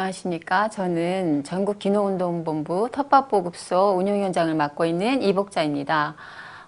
안녕하십니까. 저는 전국기농운동본부 텃밭보급소 운영위원장을 맡고 있는 이복자입니다.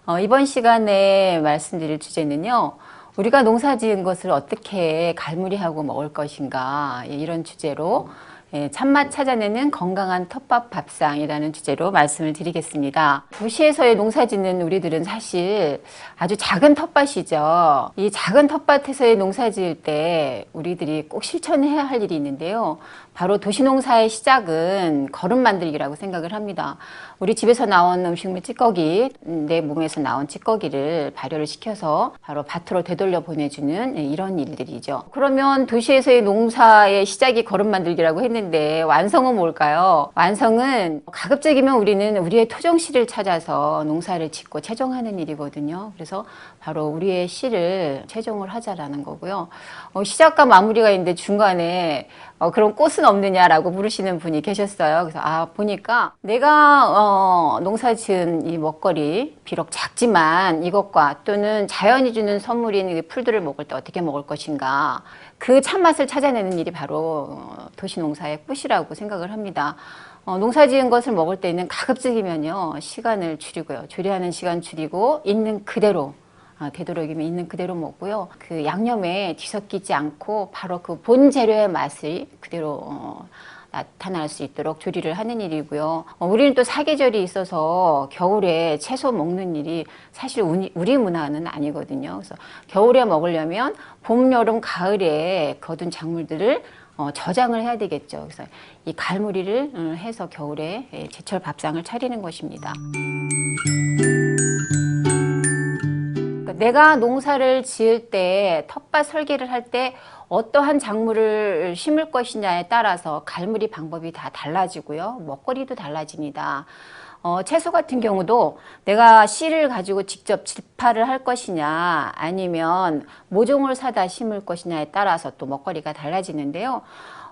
어, 이번 시간에 말씀드릴 주제는요. 우리가 농사 지은 것을 어떻게 갈무리하고 먹을 것인가 예, 이런 주제로 예, 참맛 찾아내는 건강한 텃밭 밥상이라는 주제로 말씀을 드리겠습니다. 도시에서의 농사 짓는 우리들은 사실 아주 작은 텃밭이죠. 이 작은 텃밭에서의 농사 지을 때 우리들이 꼭 실천해야 할 일이 있는데요. 바로 도시농사의 시작은 거름 만들기라고 생각을 합니다. 우리 집에서 나온 음식물 찌꺼기, 내 몸에서 나온 찌꺼기를 발효를 시켜서 바로 밭으로 되돌려 보내주는 이런 일들이죠. 그러면 도시에서의 농사의 시작이 거름 만들기라고 했는데 완성은 뭘까요? 완성은 가급적이면 우리는 우리의 토종 씨를 찾아서 농사를 짓고 채종하는 일이거든요. 그래서 바로 우리의 씨를 채종을 하자라는 거고요. 어, 시작과 마무리가 있는데 중간에 어, 그런 꽃은 없느냐라고 물으시는 분이 계셨어요. 그래서 아 보니까 내가 어, 농사 지은 이 먹거리 비록 작지만 이것과 또는 자연이 주는 선물인 이 풀들을 먹을 때 어떻게 먹을 것인가 그 참맛을 찾아내는 일이 바로 어, 도시 농사의 꽃이라고 생각을 합니다. 어, 농사 지은 것을 먹을 때는 가급적이면요 시간을 줄이고요 조리하는 시간 줄이고 있는 그대로 아, 되도록이면 있는 그대로 먹고요. 그 양념에 뒤섞이지 않고 바로 그 본 재료의 맛을 그대로 어, 나타날 수 있도록 조리를 하는 일이고요. 어, 우리는 또 사계절이 있어서 겨울에 채소 먹는 일이 사실 우리, 우리 문화는 아니거든요. 그래서 겨울에 먹으려면 봄, 여름, 가을에 거둔 작물들을 어, 저장을 해야 되겠죠. 그래서 이 갈무리를 음, 해서 겨울에 예, 제철 밥상을 차리는 것입니다. 내가 농사를 지을 때 텃밭 설계를 할 때 어떠한 작물을 심을 것이냐에 따라서 갈무리 방법이 다 달라지고요. 먹거리도 달라집니다. 어, 채소 같은 경우도 내가 씨를 가지고 직접 집파를 할 것이냐 아니면 모종을 사다 심을 것이냐에 따라서 또 먹거리가 달라지는데요.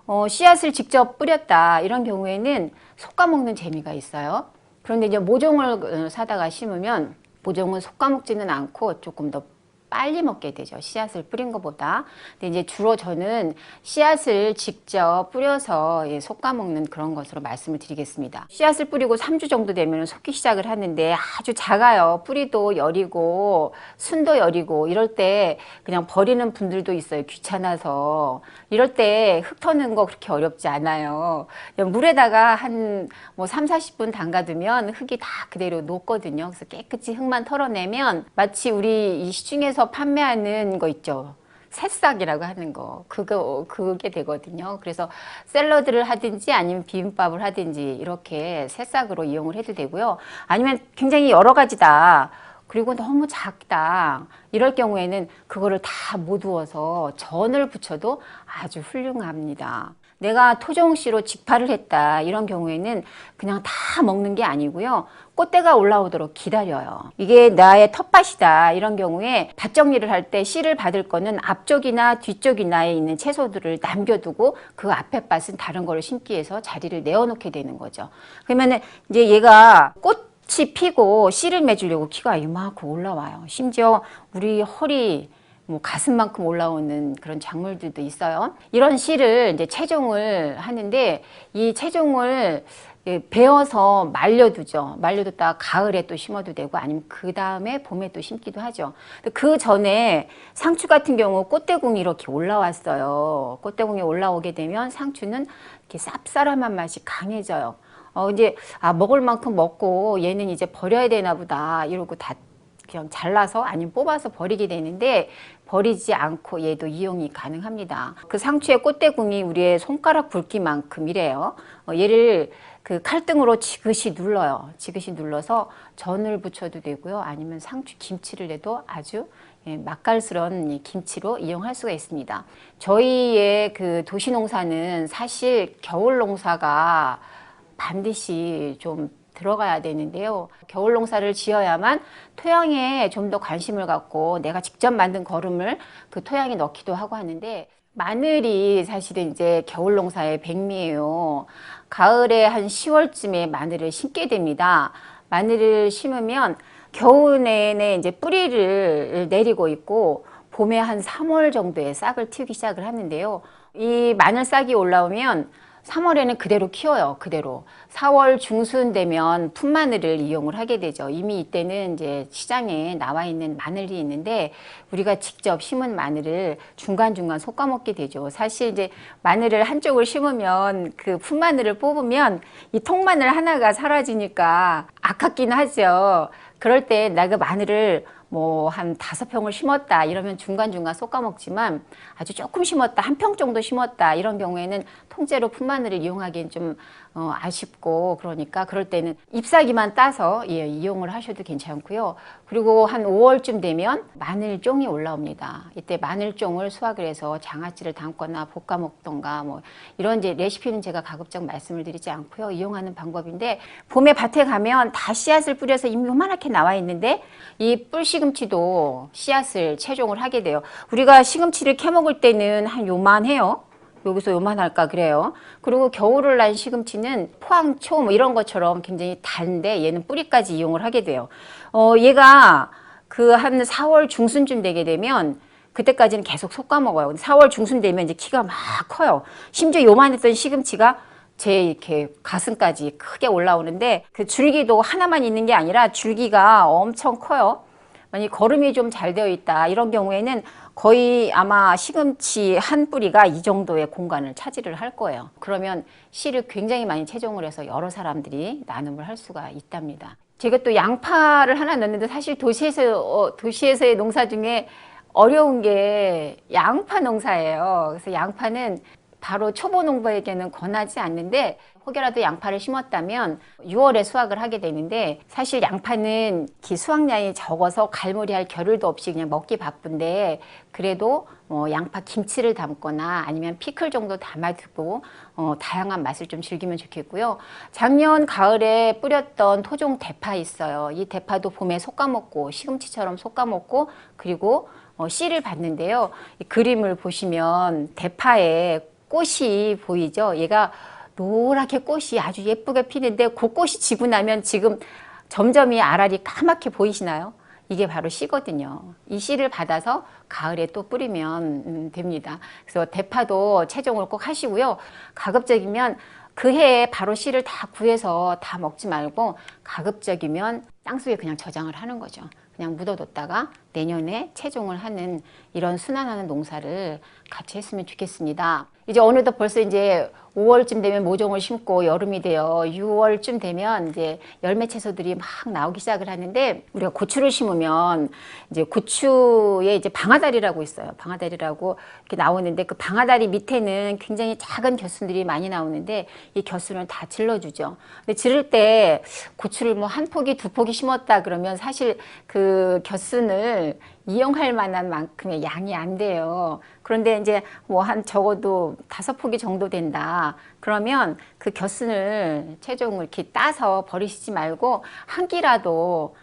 어, 씨앗을 직접 뿌렸다 이런 경우에는 솎아 먹는 재미가 있어요. 그런데 이제 모종을 어, 사다가 심으면 모종은 솎아 먹지는 않고 조금 더 빨리 먹게 되죠. 씨앗을 뿌린 것보다. 근데 이제 주로 저는 씨앗을 직접 뿌려서 예, 솎아 먹는 그런 것으로 말씀을 드리겠습니다. 씨앗을 뿌리고 3주 정도 되면 솎기 시작을 하는데 아주 작아요. 뿌리도 여리고 순도 여리고 이럴 때 그냥 버리는 분들도 있어요. 귀찮아서. 이럴 때 흙 터는 거 그렇게 어렵지 않아요. 물에다가 한 뭐 3, 40분 담가두면 흙이 다 그대로 녹거든요. 그래서 깨끗이 흙만 털어내면 마치 우리 이 시중에서 판매하는 거 있죠. 새싹이라고 하는 거 그거 그게 되거든요. 그래서 샐러드를 하든지 아니면 비빔밥을 하든지 이렇게 새싹으로 이용을 해도 되고요. 아니면 굉장히 여러 가지다. 그리고 너무 작다. 이럴 경우에는 그거를 다 모두어서 전을 붙여도 아주 훌륭합니다. 내가 토종씨로 직파를 했다. 이런 경우에는 그냥 다 먹는 게 아니고요. 꽃대가 올라오도록 기다려요. 이게 나의 텃밭이다. 이런 경우에 밭 정리를 할 때 씨를 받을 거는 앞쪽이나 뒤쪽이나에 있는 채소들을 남겨두고 그 앞에 밭은 다른 거를 심기 위해서 자리를 내어놓게 되는 거죠. 그러면은 이제 얘가 꽃이 피고 씨를 맺으려고 키가 이만큼 올라와요. 심지어 우리 허리 뭐 가슴만큼 올라오는 그런 작물들도 있어요. 이런 씨를 이제 채종을 하는데 이 채종을 베어서 말려두죠. 말려뒀다가 가을에 또 심어도 되고 아니면 그 다음에 봄에 또 심기도 하죠. 그 전에 상추 같은 경우 꽃대궁이 이렇게 올라왔어요. 꽃대궁이 올라오게 되면 상추는 이렇게 쌉싸름한 맛이 강해져요. 어, 이제, 아, 먹을 만큼 먹고 얘는 이제 버려야 되나 보다. 이러고 다 그냥 잘라서 아니면 뽑아서 버리게 되는데 버리지 않고 얘도 이용이 가능합니다. 그 상추의 꽃대궁이 우리의 손가락 굵기만큼이래요. 어, 얘를 그 칼등으로 지그시 눌러요. 지그시 눌러서 전을 부쳐도 되고요. 아니면 상추 김치를 내도 아주 예, 맛깔스러운 이 김치로 이용할 수가 있습니다. 저희의 그 도시농사는 사실 겨울 농사가 반드시 좀 들어가야 되는데요. 겨울 농사를 지어야만 토양에 좀 더 관심을 갖고 내가 직접 만든 거름을 그 토양에 넣기도 하고 하는데 마늘이 사실은 이제 겨울 농사의 백미예요. 가을에 한 10월쯤에 마늘을 심게 됩니다. 마늘을 심으면 겨울 내내 이제 뿌리를 내리고 있고 봄에 한 3월 정도에 싹을 틔우기 시작을 하는데요. 이 마늘 싹이 올라오면 3월에는 그대로 키워요. 그대로. 4월 중순 되면 풋마늘을 이용을 하게 되죠. 이미 이때는 이제 시장에 나와 있는 마늘이 있는데 우리가 직접 심은 마늘을 중간중간 솎아 먹게 되죠. 사실 이제 마늘을 한쪽을 심으면 그 풋마늘을 뽑으면 이 통마늘 하나가 사라지니까 아깝긴 하죠. 그럴 때 내가 마늘을 뭐 한 다섯 평을 심었다 이러면 중간중간 솎아 먹지만 아주 조금 심었다 한 평 정도 심었다 이런 경우에는 통째로 풋마늘을 이용하기엔 좀 어, 아쉽고 그러니까 그럴 때는 잎사귀만 따서 예, 이용을 하셔도 괜찮고요. 그리고 한 5월쯤 되면 마늘종이 올라옵니다. 이때 마늘종을 수확을 해서 장아찌를 담거나 볶아 먹던가 뭐 이런 이제 레시피는 제가 가급적 말씀을 드리지 않고요. 이용하는 방법인데 봄에 밭에 가면 다 씨앗을 뿌려서 이미 요만하게 나와 있는데 이 뿔시금치도 씨앗을 채종을 하게 돼요. 우리가 시금치를 캐 먹을 때는 한 요만해요. 여기서 요만할까 그래요. 그리고 겨울을 난 시금치는 포항초 뭐 이런 것처럼 굉장히 단데 얘는 뿌리까지 이용을 하게 돼요. 어, 얘가 그 한 4월 중순쯤 되게 되면 그때까지는 계속 솎아 먹어요. 근데 4월 중순 되면 이제 키가 막 커요. 심지어 요만했던 시금치가 제 이렇게 가슴까지 크게 올라오는데 그 줄기도 하나만 있는 게 아니라 줄기가 엄청 커요. 만약 거름이 좀 잘 되어 있다 이런 경우에는 거의 아마 시금치 한 뿌리가 이 정도의 공간을 차지를 할 거예요. 그러면 씨를 굉장히 많이 채종을 해서 여러 사람들이 나눔을 할 수가 있답니다. 제가 또 양파를 하나 넣는데 사실 도시에서 어, 도시에서의 농사 중에 어려운 게 양파 농사예요. 그래서 양파는 바로 초보 농부에게는 권하지 않는데 혹여라도 양파를 심었다면 6월에 수확을 하게 되는데 사실 양파는 기 수확량이 적어서 갈무리할 겨를도 없이 그냥 먹기 바쁜데 그래도 뭐 양파 김치를 담거나 아니면 피클 정도 담아두고 어, 다양한 맛을 좀 즐기면 좋겠고요. 작년 가을에 뿌렸던 토종 대파 있어요. 이 대파도 봄에 솎아 먹고 시금치처럼 솎아 먹고 그리고 어, 씨를 봤는데요. 이 그림을 보시면 대파에 꽃이 보이죠. 얘가 노랗게 꽃이 아주 예쁘게 피는데 그 꽃이 지고 나면 지금 점점 이 알알이 까맣게 보이시나요? 이게 바로 씨거든요. 이 씨를 받아서 가을에 또 뿌리면 음, 됩니다. 그래서 대파도 채종을 꼭 하시고요. 가급적이면 그 해에 바로 씨를 다 구해서 다 먹지 말고 가급적이면 땅속에 그냥 저장을 하는 거죠. 그냥 묻어뒀다가 내년에 채종을 하는 이런 순환하는 농사를 같이 했으면 좋겠습니다. 이제 어느덧 벌써 이제 5월쯤 되면 모종을 심고 여름이 되어 6월쯤 되면 이제 열매 채소들이 막 나오기 시작을 하는데 우리가 고추를 심으면 이제 고추에 이제 방아다리라고 있어요. 방아다리라고 이렇게 나오는데 그 방아다리 밑에는 굉장히 작은 겨순들이 많이 나오는데 이 겨순을 다 질러주죠. 근데 지를 때 고추를 뭐 한 포기 두 포기 심었다 그러면 사실 그 겨순을 이용할 만한 만큼의 양이 안 돼요. 그런데 이제 뭐 한 적어도 다섯 포기 정도 된다. 그러면 그 겨순을 최종 이렇게 따서 버리시지 말고 한 끼라도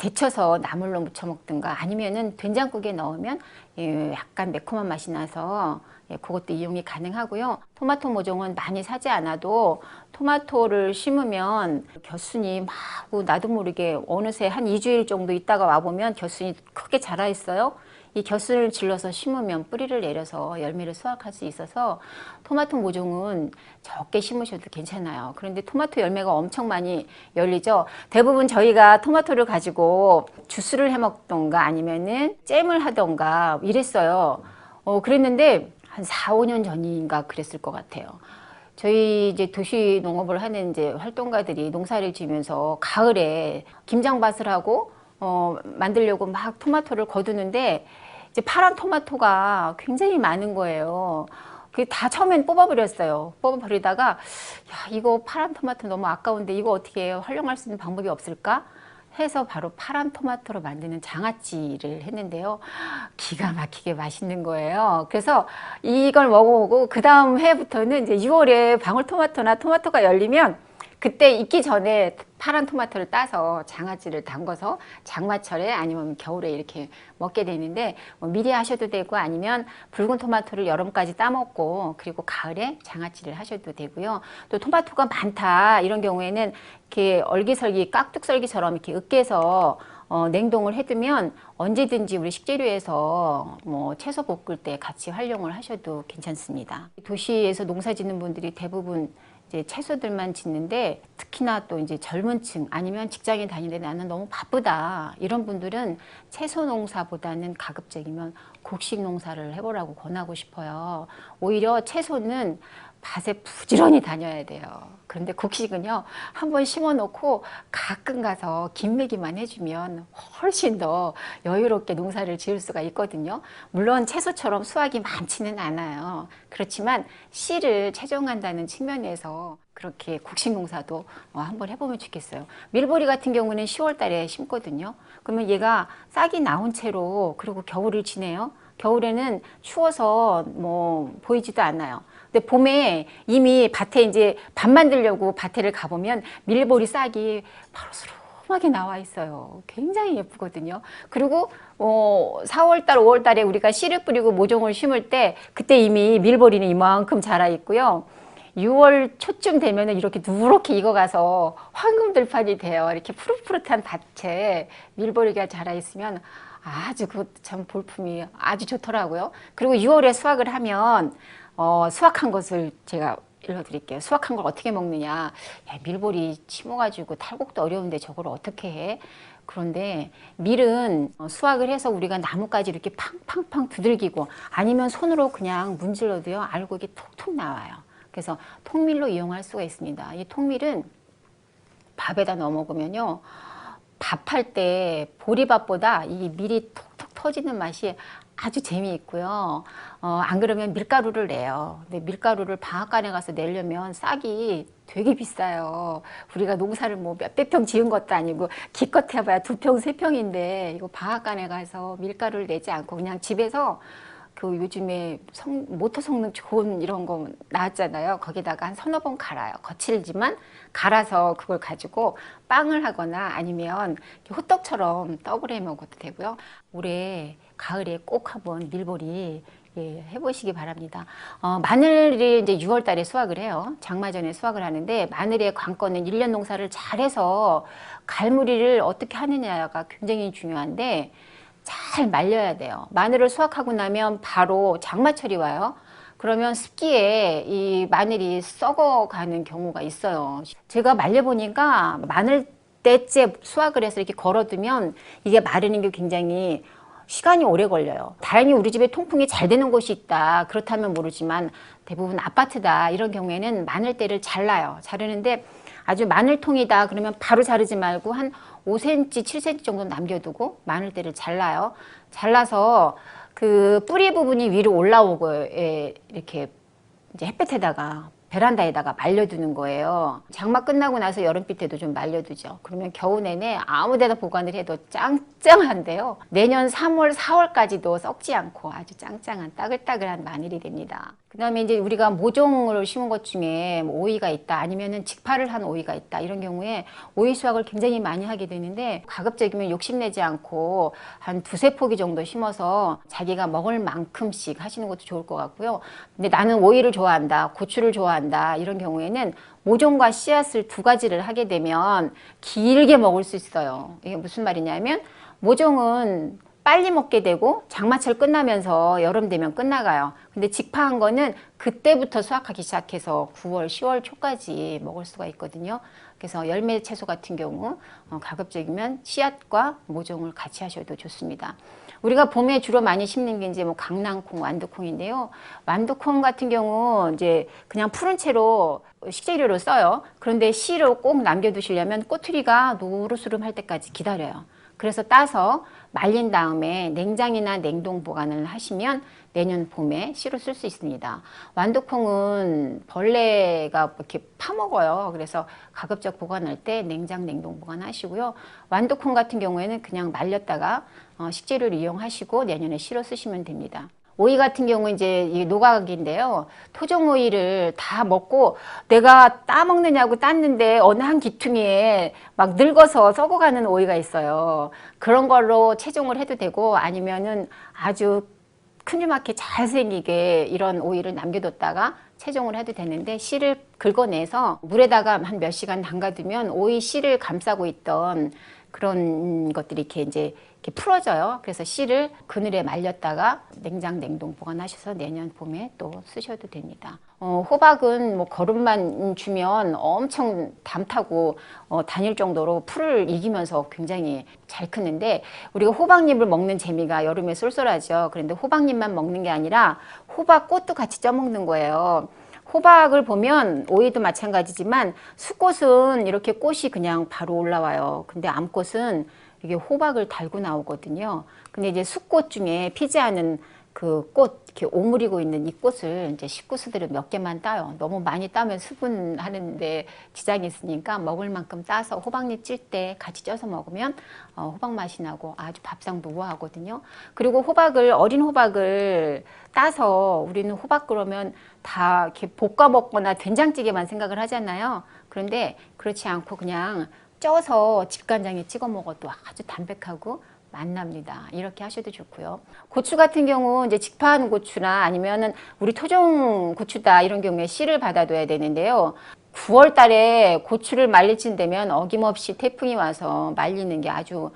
데쳐서 나물로 무쳐 먹든가 아니면은 된장국에 넣으면 예, 약간 매콤한 맛이 나서 예, 그것도 이용이 가능하고요. 토마토 모종은 많이 사지 않아도 토마토를 심으면 겨순이 막 나도 모르게 어느새 한 2주일 정도 있다가 와보면 겨순이 크게 자라 있어요. 이 겨순을 질러서 심으면 뿌리를 내려서 열매를 수확할 수 있어서 토마토 모종은 적게 심으셔도 괜찮아요. 그런데 토마토 열매가 엄청 많이 열리죠. 대부분 저희가 토마토를 가지고 주스를 해 먹던가 아니면은 잼을 하던가 이랬어요. 어, 그랬는데 한 4, 5년 전인가 그랬을 것 같아요. 저희 이제 도시 농업을 하는 이제 활동가들이 농사를 지면서 가을에 김장밭을 하고 어, 만들려고 막 토마토를 거두는데 이제 파란 토마토가 굉장히 많은 거예요. 그게 다 처음엔 뽑아버렸어요. 뽑아버리다가 야 이거 파란 토마토 너무 아까운데 이거 어떻게? 활용할 수 있는 방법이 없을까? 해서 바로 파란 토마토로 만드는 장아찌를 했는데요. 기가 막히게 맛있는 거예요. 그래서 이걸 먹어보고 그 다음 해부터는 이제 6월에 방울토마토나 토마토가 열리면 그때 익기 전에 파란 토마토를 따서 장아찌를 담궈서 장마철에 아니면 겨울에 이렇게 먹게 되는데 뭐 미리 하셔도 되고 아니면 붉은 토마토를 여름까지 따먹고 그리고 가을에 장아찌를 하셔도 되고요. 또 토마토가 많다 이런 경우에는 이렇게 얼기설기 깍둑설기처럼 이렇게 으깨서 어, 냉동을 해두면 언제든지 우리 식재료에서 뭐 채소 볶을 때 같이 활용을 하셔도 괜찮습니다. 도시에서 농사 짓는 분들이 대부분 이제 채소들만 짓는데 특히나 또 이제 젊은 층 아니면 직장에 다니는데 나는 너무 바쁘다 이런 분들은 채소 농사보다는 가급적이면 곡식 농사를 해보라고 권하고 싶어요. 오히려 채소는 밭에 부지런히 다녀야 돼요. 그런데 곡식은요, 한 번 심어 놓고 가끔 가서 김매기만 해주면 훨씬 더 여유롭게 농사를 지을 수가 있거든요. 물론 채소처럼 수확이 많지는 않아요. 그렇지만 씨를 채종한다는 측면에서 그렇게 곡식 농사도 어, 한번 해보면 좋겠어요. 밀보리 같은 경우는 10월 달에 심거든요. 그러면 얘가 싹이 나온 채로 그리고 겨울을 지내요. 겨울에는 추워서 뭐 보이지도 않아요. 근데 봄에 이미 밭에 이제 밥 만들려고 밭에를 가보면 밀보리 싹이 바로스름하게 나와 있어요. 굉장히 예쁘거든요. 그리고 어, 4월달, 5월달에 우리가 씨를 뿌리고 모종을 심을 때 그때 이미 밀보리는 이만큼 자라 있고요. 6월 초쯤 되면은 이렇게 누렇게 익어가서 황금들판이 돼요. 이렇게 푸릇푸릇한 밭에 밀보리가 자라 있으면 아주 그참 볼품이 아주 좋더라고요. 그리고 6월에 수확을 하면 어, 수확한 것을 제가 일러드릴게요. 수확한 걸 어떻게 먹느냐. 야, 밀보리 심어가지고 탈곡도 어려운데 저걸 어떻게 해? 그런데 밀은 어, 수확을 해서 우리가 나뭇가지 이렇게 팡팡팡 두들기고 아니면 손으로 그냥 문질러도요. 알고 이게 톡톡 나와요. 그래서 통밀로 이용할 수가 있습니다. 이 통밀은 밥에다 넣어 먹으면요. 밥할 때 보리밥보다 이 밀이 톡톡 터지는 맛이 아주 재미있고요. 어, 안 그러면 밀가루를 내요. 근데 밀가루를 방앗간에 가서 내려면 싹이 되게 비싸요. 우리가 농사를 뭐 몇백 평 지은 것도 아니고 기껏 해봐야 두 평, 세 평인데 이거 방앗간에 가서 밀가루를 내지 않고 그냥 집에서 그 요즘에 성, 모터 성능 좋은 이런 거 나왔잖아요. 거기다가 한 서너 번 갈아요. 거칠지만 갈아서 그걸 가지고 빵을 하거나 아니면 호떡처럼 떡을 해 먹어도 되고요. 올해 가을에 꼭 한번 밀보리 예, 해보시기 바랍니다. 어, 마늘이 이제 6월 달에 수확을 해요. 장마 전에 수확을 하는데 마늘의 관건은 일년 농사를 잘해서 갈무리를 어떻게 하느냐가 굉장히 중요한데 잘 말려야 돼요. 마늘을 수확하고 나면 바로 장마철이 와요. 그러면 습기에 이 마늘이 썩어가는 경우가 있어요. 제가 말려보니까 마늘 때째 수확을 해서 이렇게 걸어두면 이게 마르는 게 굉장히 시간이 오래 걸려요. 다행히 우리 집에 통풍이 잘 되는 곳이 있다. 그렇다면 모르지만 대부분 아파트다. 이런 경우에는 마늘대를 잘라요. 자르는데 아주 마늘통이다. 그러면 바로 자르지 말고 한 5cm, 7cm 정도 남겨두고 마늘대를 잘라요. 잘라서 그 뿌리 부분이 위로 올라오고 예, 이렇게 이제 햇볕에다가 베란다에다가 말려두는 거예요. 장마 끝나고 나서 여름빛 때도 좀 말려두죠. 그러면 겨우 내내 아무 데나 보관을 해도 짱짱한데요. 내년 3월, 4월까지도 썩지 않고 아주 짱짱한 따글따글한 마늘이 됩니다. 그 다음에 이제 우리가 모종을 심은 것 중에 뭐 오이가 있다 아니면은 직파를 한 오이가 있다 이런 경우에 오이 수확을 굉장히 많이 하게 되는데 가급적이면 욕심내지 않고 한 두세 포기 정도 심어서 자기가 먹을 만큼씩 하시는 것도 좋을 것 같고요. 근데 나는 오이를 좋아한다, 고추를 좋아한다 이런 경우에는 모종과 씨앗을 두 가지를 하게 되면 길게 먹을 수 있어요. 이게 무슨 말이냐면 모종은 빨리 먹게 되고 장마철 끝나면서 여름 되면 끝나가요. 근데 직파한 거는 그때부터 수확하기 시작해서 9월, 10월 초까지 먹을 수가 있거든요. 그래서 열매 채소 같은 경우 어, 가급적이면 씨앗과 모종을 같이 하셔도 좋습니다. 우리가 봄에 주로 많이 심는 게 이제 뭐 강낭콩, 완두콩인데요. 완두콩 같은 경우 이제 그냥 푸른 채로 식재료로 써요. 그런데 씨를 꼭 남겨두시려면 꼬투리가 노르스름할 때까지 기다려요. 그래서 따서 말린 다음에 냉장이나 냉동 보관을 하시면 내년 봄에 씨로 쓸 수 있습니다. 완두콩은 벌레가 이렇게 파먹어요. 그래서 가급적 보관할 때 냉장, 냉동 보관하시고요. 완두콩 같은 경우에는 그냥 말렸다가 어, 식재료를 이용하시고 내년에 씨로 쓰시면 됩니다. 오이 같은 경우 이제 이 노각인데요. 토종 오이를 다 먹고 내가 따 먹느냐고 땄는데 어느 한 기퉁이에 막 늙어서 썩어가는 오이가 있어요. 그런 걸로 채종을 해도 되고 아니면은 아주 큰일맞게 잘생기게 이런 오이를 남겨뒀다가 채종을 해도 되는데 씨를 긁어내서 물에다가 한 몇 시간 담가두면 오이 씨를 감싸고 있던 그런 것들이 이렇게 이제 이렇게 풀어져요. 그래서 씨를 그늘에 말렸다가 냉장 냉동 보관하셔서 내년 봄에 또 쓰셔도 됩니다. 어, 호박은 뭐 거름만 주면 엄청 담타고 어, 다닐 정도로 풀을 이기면서 굉장히 잘 크는데 우리가 호박잎을 먹는 재미가 여름에 쏠쏠하죠. 그런데 호박잎만 먹는 게 아니라 호박 꽃도 같이 쪄먹는 거예요. 호박을 보면 오이도 마찬가지지만 수꽃은 이렇게 꽃이 그냥 바로 올라와요. 근데 암꽃은 이게 호박을 달고 나오거든요. 근데 이제 수꽃 중에 피지 않은 그 꽃 이렇게 오므리고 있는 이 꽃을 이제 식구수들은 몇 개만 따요. 너무 많이 따면 수분하는데 지장이 있으니까 먹을 만큼 따서 호박잎 찔 때 같이 쪄서 먹으면 어, 호박 맛이 나고 아주 밥상도 우아하거든요. 그리고 호박을 어린 호박을 따서 우리는 호박 그러면 다 이렇게 볶아 먹거나 된장찌개만 생각을 하잖아요. 그런데 그렇지 않고 그냥 쪄서 집간장에 찍어 먹어도 아주 담백하고 맛납니다. 이렇게 하셔도 좋고요. 고추 같은 경우 이제 직파한 고추나 아니면은 우리 토종 고추다 이런 경우에 씨를 받아둬야 되는데요. 9월 달에 고추를 쯤 되면 어김없이 태풍이 와서 말리는 게 아주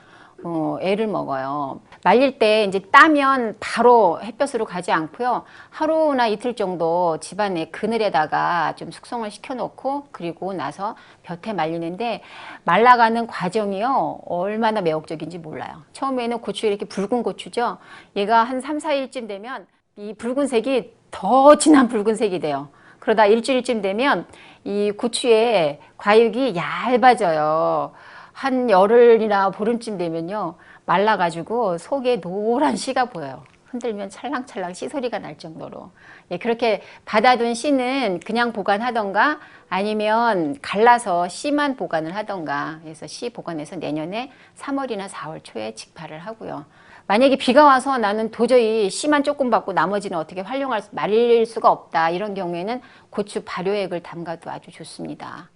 어, 애를 먹어요. 말릴 때 이제 따면 바로 햇볕으로 가지 않고요. 하루나 이틀 정도 집안의 그늘에다가 좀 숙성을 시켜놓고 그리고 나서 볕에 말리는데 말라가는 과정이요. 얼마나 매혹적인지 몰라요. 처음에는 고추 이렇게 붉은 고추죠. 얘가 한 3, 4일쯤 되면 이 붉은색이 더 진한 붉은색이 돼요. 그러다 일주일쯤 되면 이 고추의 과육이 얇아져요. 한 열흘이나 보름쯤 되면요 말라가지고 속에 노란 씨가 보여요. 흔들면 찰랑찰랑 씨 소리가 날 정도로 예, 그렇게 받아둔 씨는 그냥 보관하던가 아니면 갈라서 씨만 보관을 하던가 그래서 씨 보관해서 내년에 3월이나 4월 초에 직파를 하고요. 만약에 비가 와서 나는 도저히 씨만 조금 받고 나머지는 어떻게 활용할 수, 말릴 수가 없다 이런 경우에는 고추 발효액을 담가도 아주 좋습니다.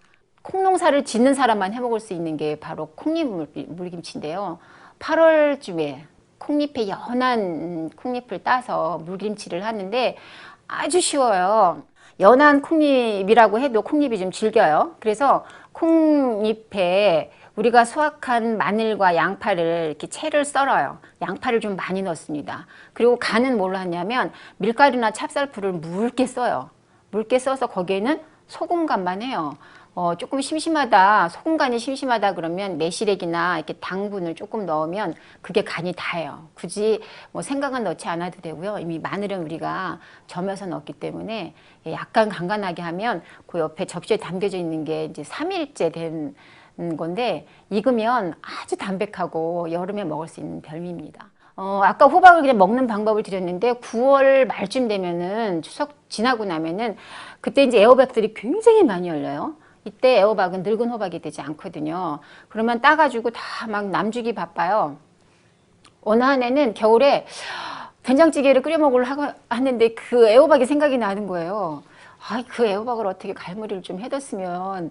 콩 농사를 짓는 사람만 해먹을 수 있는 게 바로 콩잎 물- 물김치인데요. 8월쯤에 콩잎에 연한 콩잎을 따서 물김치를 하는데 아주 쉬워요. 연한 콩잎이라고 해도 콩잎이 좀 질겨요. 그래서 콩잎에 우리가 수확한 마늘과 양파를 이렇게 채를 썰어요. 양파를 좀 많이 넣습니다. 그리고 간은 뭘로 하냐면 밀가루나 찹쌀풀을 묽게 써요. 묽게 써서 거기에는 소금 간만 해요. 어, 조금 심심하다, 소금간이 심심하다 그러면 매실액이나 이렇게 당분을 조금 넣으면 그게 간이 다예요. 굳이 뭐 생강은 넣지 않아도 되고요. 이미 마늘은 우리가 점여서 넣기 때문에 약간 간간하게 하면 그 옆에 접시에 담겨져 있는 게 이제 3일째 된 건데 익으면 아주 담백하고 여름에 먹을 수 있는 별미입니다. 어, 아까 호박을 그냥 먹는 방법을 드렸는데 9월 말쯤 되면은 추석 지나고 나면은 그때 이제 애호박들이 굉장히 많이 열려요. 이때 애호박은 늙은 호박이 되지 않거든요. 그러면 따가지고 다 막 남주기 바빠요. 어느 한 해는 겨울에 된장찌개를 끓여 먹으려 하고 하는데 그 애호박이 생각이 나는 거예요. 아, 그 애호박을 어떻게 갈무리를 좀 해뒀으면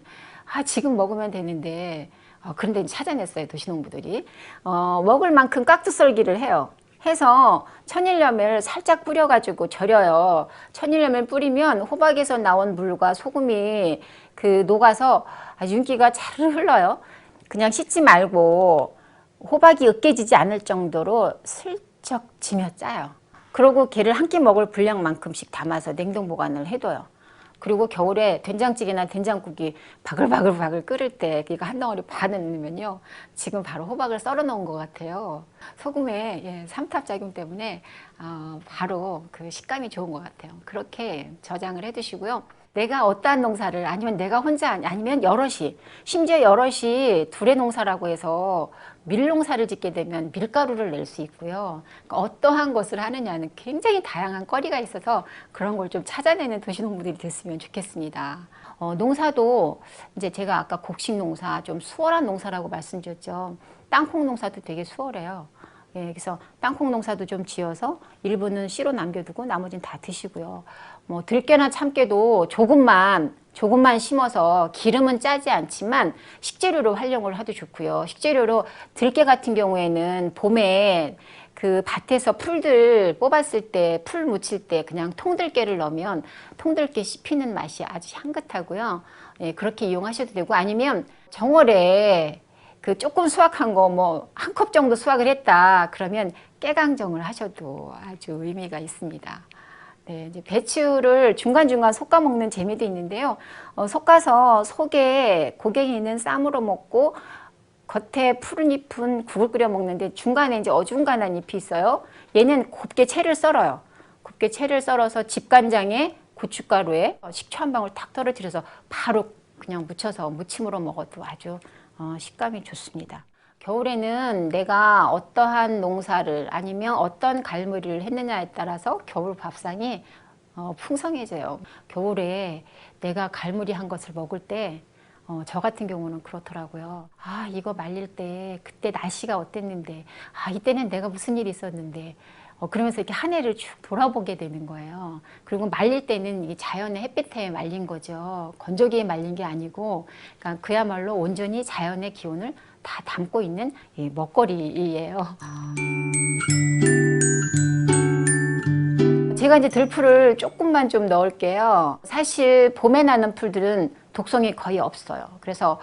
아, 지금 먹으면 되는데 어, 그런데 찾아냈어요 도시농부들이 어, 먹을 만큼 깍두썰기를 해요. 해서 천일염을 살짝 뿌려가지고 절여요. 천일염을 뿌리면 호박에서 나온 물과 소금이 그 녹아서 아주 윤기가 잘 흘러요. 그냥 씻지 말고 호박이 으깨지지 않을 정도로 슬쩍 지며 짜요. 그리고 걔를 한 끼 먹을 분량만큼씩 담아서 냉동 보관을 해둬요. 그리고 겨울에 된장찌개나 된장국이 바글바글 바글 끓을 때 이거 한 덩어리 반을 넣으면요. 지금 바로 호박을 썰어 놓은 것 같아요. 소금의 예, 삼탑 작용 때문에 어, 바로 그 식감이 좋은 것 같아요. 그렇게 저장을 해 두시고요. 내가 어떠한 농사를 아니면 내가 혼자 아니- 아니면 여럿이 심지어 여럿이 둘의 농사라고 해서 밀농사를 짓게 되면 밀가루를 낼 수 있고요. 그러니까 어떠한 것을 하느냐는 굉장히 다양한 거리가 있어서 그런 걸 좀 찾아내는 도시농부들이 됐으면 좋겠습니다. 어, 농사도 이제 제가 아까 곡식 농사 좀 수월한 농사라고 말씀드렸죠. 땅콩 농사도 되게 수월해요. 예, 그래서 땅콩 농사도 좀 지어서 일부는 씨로 남겨두고 나머지는 다 드시고요. 뭐 들깨나 참깨도 조금만 조금만 심어서 기름은 짜지 않지만 식재료로 활용을 하도 좋고요. 식재료로 들깨 같은 경우에는 봄에 그 밭에서 풀들 뽑았을 때 풀 묻힐 때 그냥 통들깨를 넣으면 통들깨 씹히는 맛이 아주 향긋하고요. 예, 그렇게 이용하셔도 되고 아니면 정월에 그 조금 수확한 거 뭐 한 컵 정도 수확을 했다 그러면 깨강정을 하셔도 아주 의미가 있습니다. 네, 이제 배추를 중간중간 솎아 먹는 재미도 있는데요. 어, 솎아서 속에 고갱이 있는 쌈으로 먹고 겉에 푸른 잎은 국을 끓여 먹는데 중간에 이제 어중간한 잎이 있어요. 얘는 곱게 채를 썰어요. 곱게 채를 썰어서 집간장에 고춧가루에 식초 한 방울 탁 떨어뜨려서 바로 그냥 무쳐서 무침으로 먹어도 아주 어, 식감이 좋습니다. 겨울에는 내가 어떠한 농사를 아니면 어떤 갈무리를 했느냐에 따라서 겨울 밥상이 어, 풍성해져요. 겨울에 내가 갈무리 한 것을 먹을 때, 어, 저 같은 경우는 그렇더라고요. 아, 이거 말릴 때, 그때 날씨가 어땠는데, 아, 이때는 내가 무슨 일이 있었는데, 어, 그러면서 이렇게 한 해를 쭉 돌아보게 되는 거예요. 그리고 말릴 때는 이게 자연의 햇빛에 말린 거죠. 건조기에 말린 게 아니고, 그러니까 그야말로 온전히 자연의 기운을 다 담고 있는 이 먹거리예요. 제가 이제 들풀을 조금만 좀 넣을게요. 사실 봄에 나는 풀들은 독성이 거의 없어요. 그래서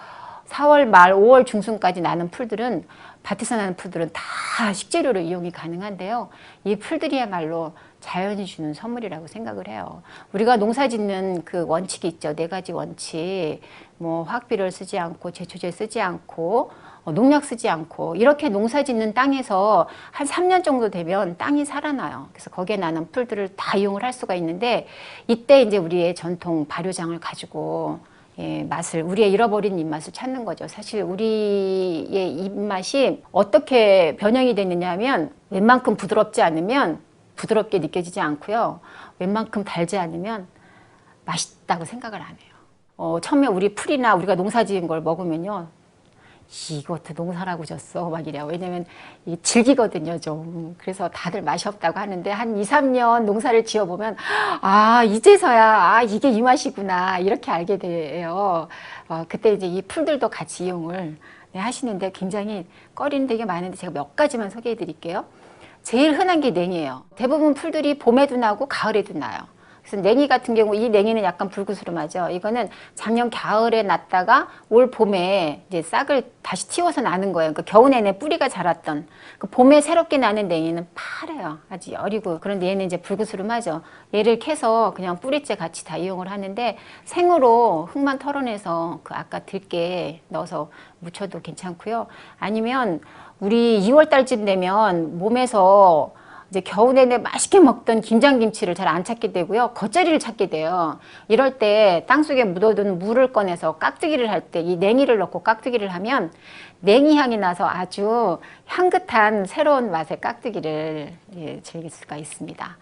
4월 말 5월 중순까지 나는 풀들은 밭에서 나는 풀들은 다 식재료로 이용이 가능한데요. 이 풀들이야말로 자연이 주는 선물이라고 생각을 해요. 우리가 농사 짓는 그 원칙이 있죠. 네 가지 원칙. 뭐 화학비료를 쓰지 않고 제초제 쓰지 않고 어, 농약 쓰지 않고 이렇게 농사 짓는 땅에서 한 3년 정도 되면 땅이 살아나요. 그래서 거기에 나는 풀들을 다 이용을 할 수가 있는데 이때 이제 우리의 전통 발효장을 가지고 예, 맛을 우리의 잃어버린 입맛을 찾는 거죠. 사실 우리의 입맛이 어떻게 변형이 됐느냐 하면 웬만큼 부드럽지 않으면 부드럽게 느껴지지 않고요. 웬만큼 달지 않으면 맛있다고 생각을 안 해요. 어, 처음에 우리 풀이나 우리가 농사 지은 걸 먹으면요. 이것도 농사라고 졌어. 막 이래요. 왜냐면 이 질기거든요, 좀. 그래서 다들 맛이 없다고 하는데 한 2, 3년 농사를 지어보면 아, 이제서야 아, 이게 이 맛이구나. 이렇게 알게 돼요. 어, 그때 이제 이 풀들도 같이 이용을 네, 하시는데 굉장히 꺼리는 되게 많은데 제가 몇 가지만 소개해 드릴게요. 제일 흔한 게 냉이에요. 대부분 풀들이 봄에도 나고 가을에도 나요. 그래서 냉이 같은 경우 이 냉이는 약간 불구스름하죠. 이거는 작년 가을에 났다가 올 봄에 이제 싹을 다시 틔워서 나는 거예요. 그 겨우 내내 뿌리가 자랐던 그 봄에 새롭게 나는 냉이는 파래요. 아주 여리고 그런데 얘는 이제 불구스름하죠. 얘를 캐서 그냥 뿌리째 같이 다 이용을 하는데 생으로 흙만 털어내서 그 아까 들깨 넣어서 무쳐도 괜찮고요. 아니면 우리 2월 달쯤 되면 몸에서 이제 겨우 내내 맛있게 먹던 김장김치를 잘 안 찾게 되고요. 겉절이를 찾게 돼요. 이럴 때 땅속에 묻어둔 물을 꺼내서 깍두기를 할 때 이 냉이를 넣고 깍두기를 하면 냉이 향이 나서 아주 향긋한 새로운 맛의 깍두기를 예, 즐길 수가 있습니다.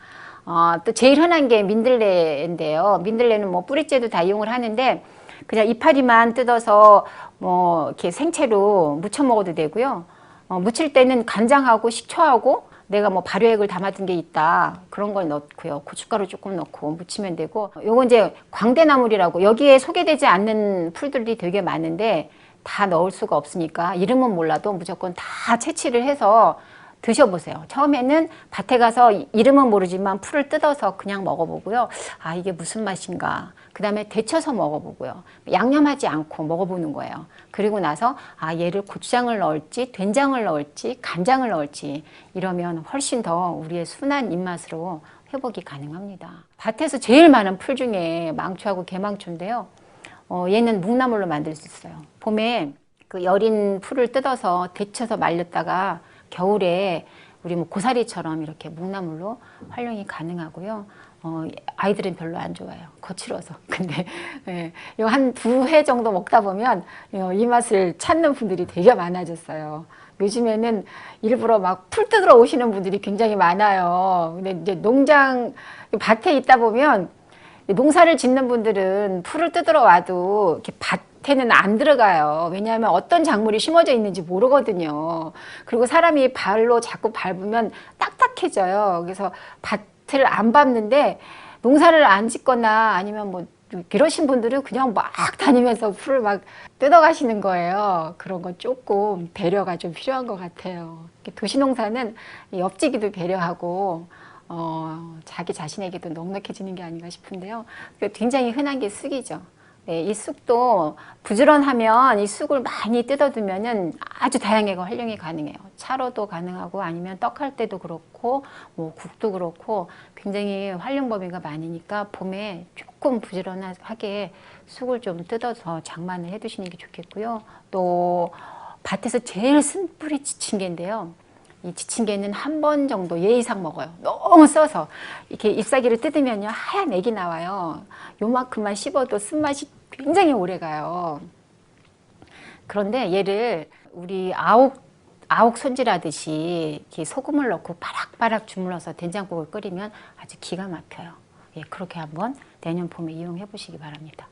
어, 또 제일 흔한 게 민들레인데요. 민들레는 뭐 뿌리째도 다 이용을 하는데 그냥 이파리만 뜯어서 뭐 이렇게 생채로 무쳐 먹어도 되고요. 어, 무칠 때는 간장하고 식초하고 내가 뭐 발효액을 담아둔 게 있다 그런 걸 넣고요 고춧가루 조금 넣고 무치면 되고 요거 이제 광대나물이라고 여기에 소개되지 않는 풀들이 되게 많은데 다 넣을 수가 없으니까 이름은 몰라도 무조건 다 채취를 해서 드셔보세요. 처음에는 밭에 가서 이름은 모르지만 풀을 뜯어서 그냥 먹어보고요. 아, 이게 무슨 맛인가. 그 다음에 데쳐서 먹어보고요. 양념하지 않고 먹어보는 거예요. 그리고 나서, 아, 얘를 고추장을 넣을지, 된장을 넣을지, 간장을 넣을지, 이러면 훨씬 더 우리의 순한 입맛으로 회복이 가능합니다. 밭에서 제일 많은 풀 중에 망초하고 개망초인데요. 어, 얘는 묵나물로 만들 수 있어요. 봄에 그 여린 풀을 뜯어서 데쳐서 말렸다가 겨울에 우리 뭐 고사리처럼 이렇게 묵나물로 활용이 가능하고요. 어, 아이들은 별로 안 좋아해요. 거칠어서. 근데 예, 한두 해 정도 먹다 보면 어, 이 맛을 찾는 분들이 되게 많아졌어요. 요즘에는 일부러 막 풀 뜯으러 오시는 분들이 굉장히 많아요. 근데 이제 농장 밭에 있다 보면 농사를 짓는 분들은 풀을 뜯으러 와도 이렇게 밭 에는 안 들어가요. 왜냐하면 어떤 작물이 심어져 있는지 모르거든요. 그리고 사람이 발로 자꾸 밟으면 딱딱해져요. 그래서 밭을 안 밟는데 농사를 안 짓거나 아니면 뭐 그러신 분들은 그냥 막 다니면서 풀을 막 뜯어가시는 거예요. 그런 건 조금 배려가 좀 필요한 것 같아요. 도시농사는 옆지기도 배려하고 어, 자기 자신에게도 넉넉해지는 게 아닌가 싶은데요. 굉장히 흔한 게 쑥이죠. 네, 이 쑥도 부지런하면 이 쑥을 많이 뜯어두면은 아주 다양하게 활용이 가능해요. 차로도 가능하고 아니면 떡할 때도 그렇고 뭐 국도 그렇고 굉장히 활용 범위가 많으니까 봄에 조금 부지런하게 쑥을 좀 뜯어서 장만을 해두시는 게 좋겠고요. 또 밭에서 제일 쓴뿌리 지친개인데요. 이 지친 개는 한 번 정도 예의상 먹어요. 너무 써서 이렇게 잎사귀를 뜯으면요 하얀 액이 나와요. 요만큼만 씹어도 쓴맛이 굉장히 오래 가요. 그런데 얘를 우리 아옥 아옥 손질하듯이 소금을 넣고 바락바락 주물러서 된장국을 끓이면 아주 기가 막혀요. 예, 그렇게 한번 내년 봄에 이용해 보시기 바랍니다.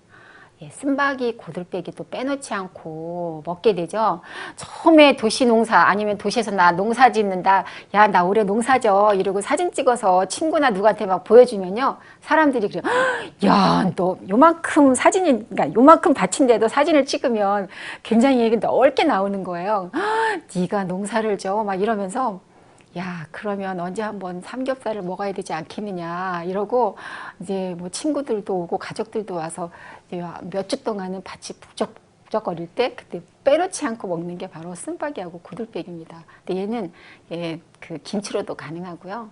예, 쓴바기 고들빼기도 빼놓지 않고 먹게 되죠. 처음에 도시 농사 아니면 도시에서 나 농사 짓는다. 야, 나 올해 농사져. 이러고 사진 찍어서 친구나 누구한테 막 보여주면요. 사람들이 그래요. 야, 너 요만큼 사진이, 그러니까 요만큼 밭인데도 사진을 찍으면 굉장히 넓게 나오는 거예요. 네가 농사를 져. 막 이러면서 야, 그러면 언제 한번 삼겹살을 먹어야 되지 않겠느냐, 이러고, 이제 뭐 친구들도 오고 가족들도 와서 몇 주 동안은 밭이 북적북적거릴 때, 그때 빼놓지 않고 먹는 게 바로 쓴바기하고 고들빼기입니다. 근데 얘는, 예, 그 김치로도 가능하고요.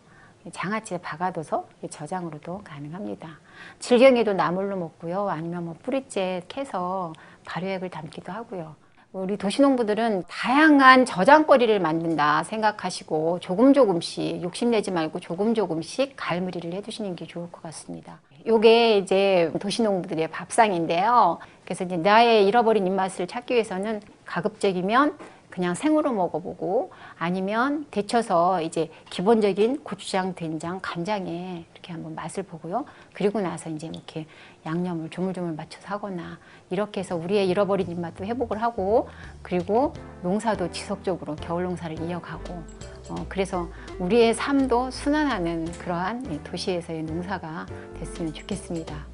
장아찌에 박아둬서 저장으로도 가능합니다. 질경에도 나물로 먹고요. 아니면 뭐 뿌리째 캐서 발효액을 담기도 하고요. 우리 도시농부들은 다양한 저장거리를 만든다 생각하시고 조금 조금씩 욕심내지 말고 조금 조금씩 갈무리를 해두시는 게 좋을 것 같습니다. 요게 이제 도시농부들의 밥상인데요. 그래서 이제 나의 잃어버린 입맛을 찾기 위해서는 가급적이면 그냥 생으로 먹어보고 아니면 데쳐서 이제 기본적인 고추장, 된장, 간장에 이렇게 한번 맛을 보고요. 그리고 나서 이제 이렇게 양념을 조물조물 맞춰서 하거나 이렇게 해서 우리의 잃어버린 입맛도 회복을 하고 그리고 농사도 지속적으로 겨울 농사를 이어가고 어, 그래서 우리의 삶도 순환하는 그러한 도시에서의 농사가 됐으면 좋겠습니다.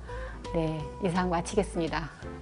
네, 이상 마치겠습니다.